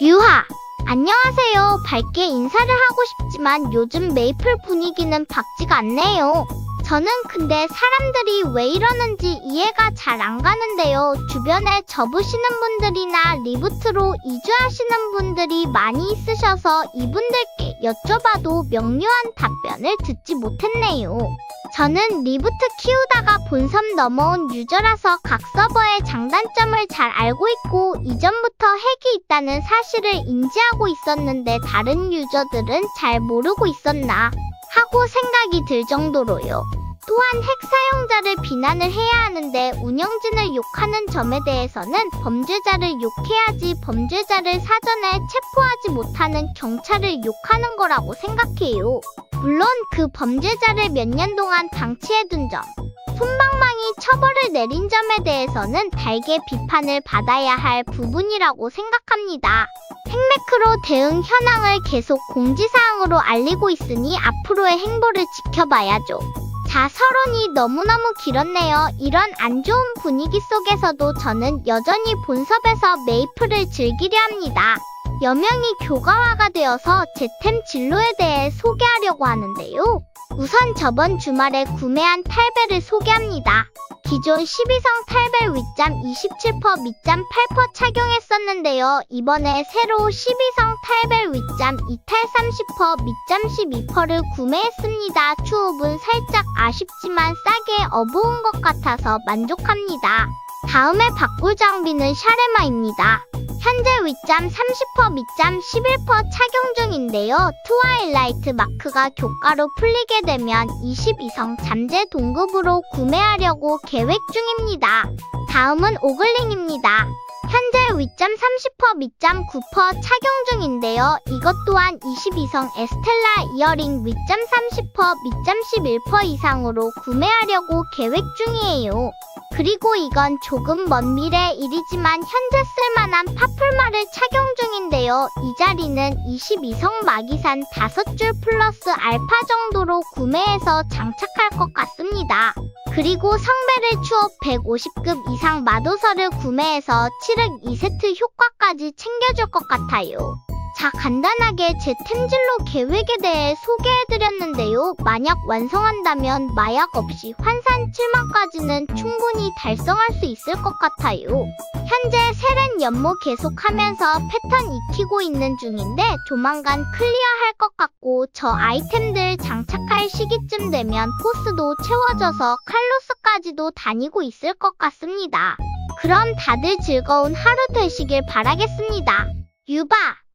유하. 안녕하세요. 밝게 인사를 하고 싶지만 요즘 메이플 분위기는 밝지가 않네요. 저는 근데 사람들이 왜 이러는지 이해가 잘 안 가는데요. 주변에 접으시는 분들이나 리부트로 이주하시는 분들이 많이 있으셔서 이분들께 여쭤봐도 명료한 답변을 듣지 못했네요. 저는 리부트 키우다가 본섬 넘어온 유저라서 각 서버의 장단점을 잘 알고 있고 이전부터 핵이 있다는 사실을 인지하고 있었는데 다른 유저들은 잘 모르고 있었나 하고 생각이 들 정도로요. 또한 핵 사용자를 비난을 해야 하는데 운영진을 욕하는 점에 대해서는 범죄자를 욕해야지 범죄자를 사전에 체포하지 못하는 경찰을 욕하는 거라고 생각해요. 물론 그 범죄자를 몇 년 동안 방치해둔 점, 손방망이 처벌을 내린 점에 대해서는 달게 비판을 받아야 할 부분이라고 생각합니다. 핵매크로 대응 현황을 계속 공지사항으로 알리고 있으니 앞으로의 행보를 지켜봐야죠. 자, 서론이 너무너무 길었네요. 이런 안 좋은 분위기 속에서도 저는 여전히 본섭에서 메이플을 즐기려 합니다. 여명이 교과화가 되어서 제템 진로에 대해 소개하려고 하는데요. 우선 저번 주말에 구매한 탈벨을 소개합니다. 기존 12성 탈벨 윗잠 27% 밑잠 8% 착용했었는데요. 이번에 새로 12성 탈벨 윗잠 2탈 30% 밑잠 12%를 구매했습니다. 추후분 살짝 아쉽지만 싸게 업어온 것 같아서 만족합니다. 다음에 바꿀 장비는 샤레마입니다. 현재 윗잠 30% 밑잠 11% 착용 중인데요. 트와일라이트 마크가 교가로 풀리게 되면 22성 잠재 동급으로 구매하려고 계획 중입니다. 다음은 오글링입니다. 현재 윗잠 30% 밑잠 9% 착용 중인데요. 이것 또한 22성 에스텔라 이어링 윗잠 30% 밑잠 11% 이상으로 구매하려고 계획 중이에요. 그리고 이건 조금 먼 미래 일이지만 현재 쓸만한 파풀마를 착용 중인데요. 이 자리는 22성 마기산 5줄 플러스 알파 정도로 구매해서 장착할 것 같습니다. 그리고 성배를 추업 150급 이상 마도서를 구매해서 7흑 2세트 효과까지 챙겨줄 것 같아요. 자, 간단하게 제 템질로 계획에 대해 소개해드렸는데요. 만약 완성한다면 마약 없이 환산 7만까지는 충분히 달성할 수 있을 것 같아요. 현재 세렌 연모 계속하면서 패턴 익히고 있는 중인데 조만간 클리어할 것 같고 저 아이템들 장착할 시기쯤 되면 포스도 채워져서 칼로스까지도 다니고 있을 것 같습니다. 그럼 다들 즐거운 하루 되시길 바라겠습니다. 유바